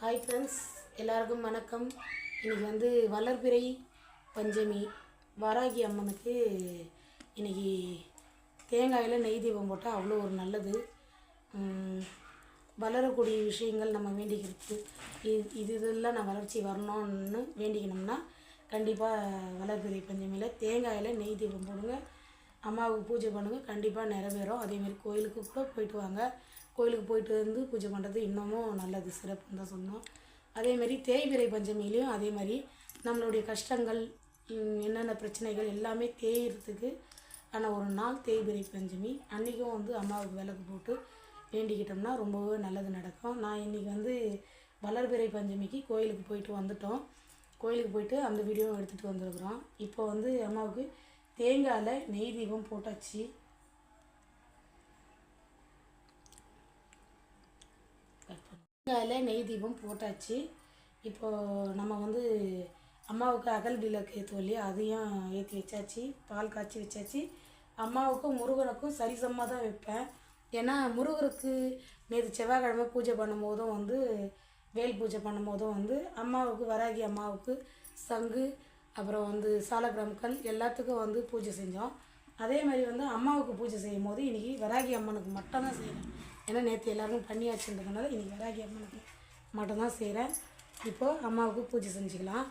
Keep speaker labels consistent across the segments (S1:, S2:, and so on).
S1: Hi friends எல்லாருக்கும் வணக்கம். இன்னைக்கு வந்து வளர்பிறை பஞ்சமி. வாராகி அம்மனுக்கு இன்னைக்கு தேங்காயில் நெய் தீபம் போட்டால் அவ்வளோ ஒரு நல்லது. வளரக்கூடிய விஷயங்கள் நம்ம வேண்டிக்கிறது இது இது இதெல்லாம் நான் வளர்ச்சி வரணும்னு வேண்டிக்கணும்னா கண்டிப்பாக வளர்பிறை பஞ்சமியில் தேங்காயில் நெய் தீபம் போடுங்க. அம்மாவுக்கு பூஜை பண்ணுங்கள் கண்டிப்பாக நிறைவேறும். அதேமாரி கோயிலுக்கு கூட போயிட்டு வாங்க. கோயிலுக்கு போயிட்டு வந்து பூஜை பண்ணுறது இன்னமும் நல்லது. சிறப்புன்னு தான் சொன்னோம் அதேமாரி தேய்பிறை பஞ்சமிலையும் அதே மாதிரி நம்மளுடைய கஷ்டங்கள் என்னென்ன பிரச்சனைகள் எல்லாமே தேயிறதுக்கு ஆனால் ஒரு நாள் தேய்பிறை பஞ்சமி அன்றைக்கும் வந்து அம்மாவுக்கு விளக்கு போட்டு வேண்டிக்கிட்டோம்னா ரொம்பவே நல்லது நடக்கும். நான் இன்றைக்கி வந்து வளர்பிறை பஞ்சமிக்கு கோயிலுக்கு போயிட்டு வந்துட்டோம். கோயிலுக்கு போயிட்டு அந்த வீடியோவும் எடுத்துகிட்டு வந்திருக்கிறோம். இப்போ வந்து அம்மாவுக்கு தேங்காயில் நெய் தீபம் போட்டாச்சு. தேங்காயில் நெய் தீபம் போட்டாச்சு. இப்போது நம்ம வந்து அம்மாவுக்கு அகல் விளக்கு ஏற்றுவோம் இல்லையா அதையும் ஏற்றி வச்சாச்சு பால் காய்ச்சி வச்சாச்சு. அம்மாவுக்கும் முருகனுக்கும் சரிசமமாக தான் வைப்பேன். ஏன்னா முருகருக்கு நேற்று செவ்வாய்க்கிழமை பூஜை பண்ணும்போதும் வந்து வேல் பூஜை பண்ணும்போதும் வந்து அம்மாவுக்கு வராகி அம்மாவுக்கு சங்கு அப்புறம் வந்து சாலக்கிராம்கள் எல்லாத்துக்கும் வந்து பூஜை செஞ்சோம். அதே மாதிரி வந்து அம்மாவுக்கு பூஜை செய்யும் போது இன்றைக்கி வராகி அம்மனுக்கு மட்டும்தான் செய்கிறேன் ஏன்னா நேற்று எல்லாருக்கும் பண்ணியாச்சுன்றதுனால இன்றைக்கி வராகி அம்மனுக்கு மட்டும்தான் செய்கிறேன் இப்போது அம்மாவுக்கு பூஜை செஞ்சுக்கலாம்.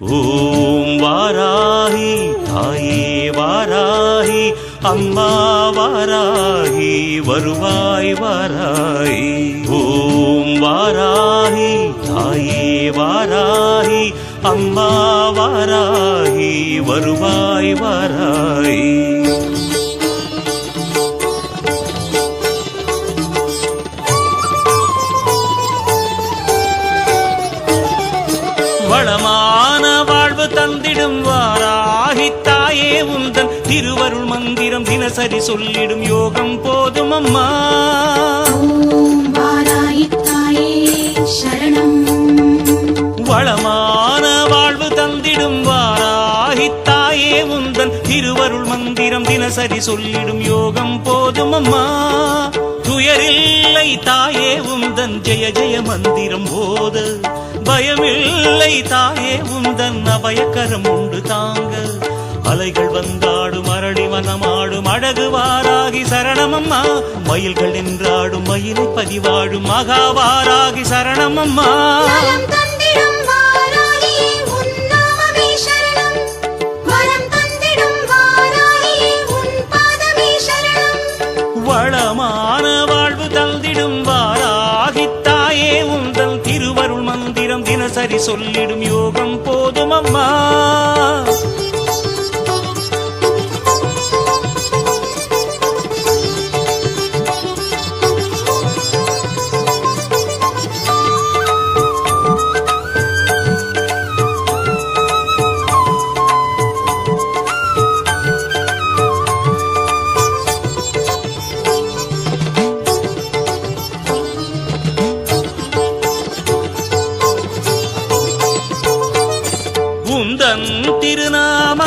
S2: ஓம் வாராகி தாயே வாராகி அம்மா வாராகி வருவாய் வாராகி. ஓம் வாராகி தாயே வாராகி அம்மா வாராகி வருவாய் தினசரி சொல்லிடும் யோகம் போதும் அம்மா வளமான வாழ்வு தந்திடும் வாராகி தாயே உந்தன் திருவருள் மந்திரம் தினசரி சொல்லிடும் யோகம் போதும் அம்மா துயரில்லை தாயே உந்தன் ஜெய ஜெய மந்திரம் போத. பயமில்லை தாயே உந்தன் அபயக்கரம் உண்டு தாங்க. அலைகள் வந்தாடும் அரளி வனமாடும் அழகு வாராகி சரணமம்மா. மயில்கள் நின்றாடும் மயிலை பதிவாடும் மகாவாராகி சரணமம்மா. வளமான வாழ்வு தந்திடும் வாராகி தாயே உந்தன் திருவருள் மந்திரம் தினசரி சொல்லிடும் யோகம் போதும் அம்மா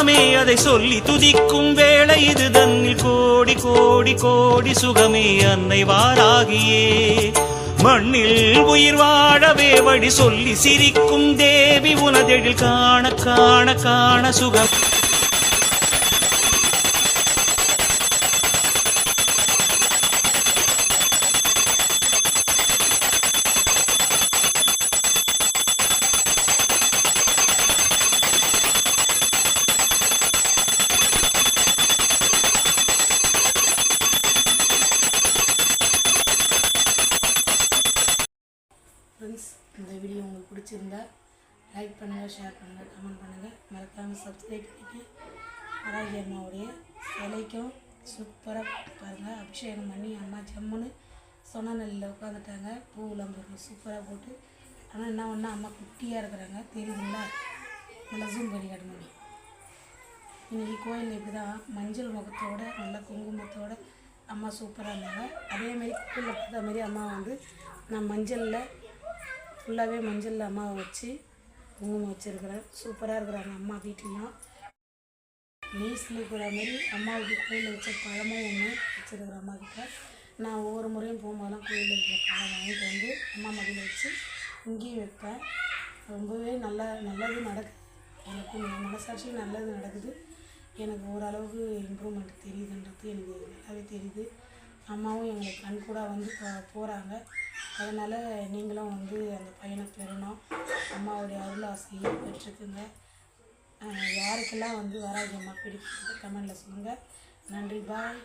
S2: திருநாமமே அதை சொல்லி துதிக்கும் வேளை இது தன்னில் கோடி கோடி கோடி சுகமே அன்னை வாராகியே. மண்ணில் உயிர் வாழவே வழி சொல்லி சிரிக்கும் தேவி உனதெழில் காண காண காண சுகம்.
S1: பிடிச்சிருந்தா லைக் பண்ணுங்கள் ஷேர் பண்ணுங்கள் கமெண்ட் பண்ணுங்கள் மறக்காமல் சப்ஸ்கிரைப் பண்ணிட்டு வராகி அம்மாவுடைய சிலைக்கும் சூப்பராக பாருங்கள் அபிஷேகம் பண்ணி அம்மா ஜம்முன்னு சொன்ன நெல்லில் உட்காந்துட்டாங்க பூவெலாம் பாருங்கள் சூப்பராக போட்டு. ஆனால் என்ன ஒன்றா அம்மா குட்டியாக இருக்கிறாங்க. தெரியுதுங்களா நல்லா ஜூம் பண்ணி காட்டுங்க இன்றைக்கி கோயிலில் இப்படி தான் மஞ்சள் முகத்தோட நல்ல குங்குமத்தோட அம்மா சூப்பராக இருந்தாங்க. அதேமாரி கோயிலில் பார்த்த மாதிரி அம்மா வந்து நான் மஞ்சளில் ஃபுல்லாகவே மஞ்சளில் அம்மாவை வச்சு குங்குமம் வச்சுருக்கிறேன். சூப்பராக இருக்கிறாங்க அம்மா வீட்லேயும். நீஸ்ல இருக்கிற மாதிரி அம்மாவுக்கு கோயிலில் வச்ச பழமும் ஒன்று வச்சுருக்குறேன் அம்மா கிட்ட. நான் ஒவ்வொரு முறையும் போகும்போதெல்லாம் கோயிலில் இருக்கிற பழம் வாங்கிட்டு வந்து அம்மா மடியில் வச்சு இங்கேயும் வைப்பேன். ரொம்பவே நல்லா நல்லது நடக்குது. எனக்கு என் மனசாட்சியும் நல்லது நடக்குது. எனக்கு ஓரளவுக்கு இம்ப்ரூவ்மெண்ட் தெரியுதுன்றது எனக்கு நல்லாவே தெரியுது. அம்மாவும் எங்களுக்கு கண் கூட வந்து போகிறாங்க அதனால் நீங்களும் வந்து அந்த பையனை பெறணும். அம்மாவுடைய அருள் ஆசையை பெற்றுக்குங்க. யாருக்கெல்லாம் வந்து வராகி அம்மா பிடிக்கிறது கமெண்டில் சொல்லுங்கள் நன்றி பாய்.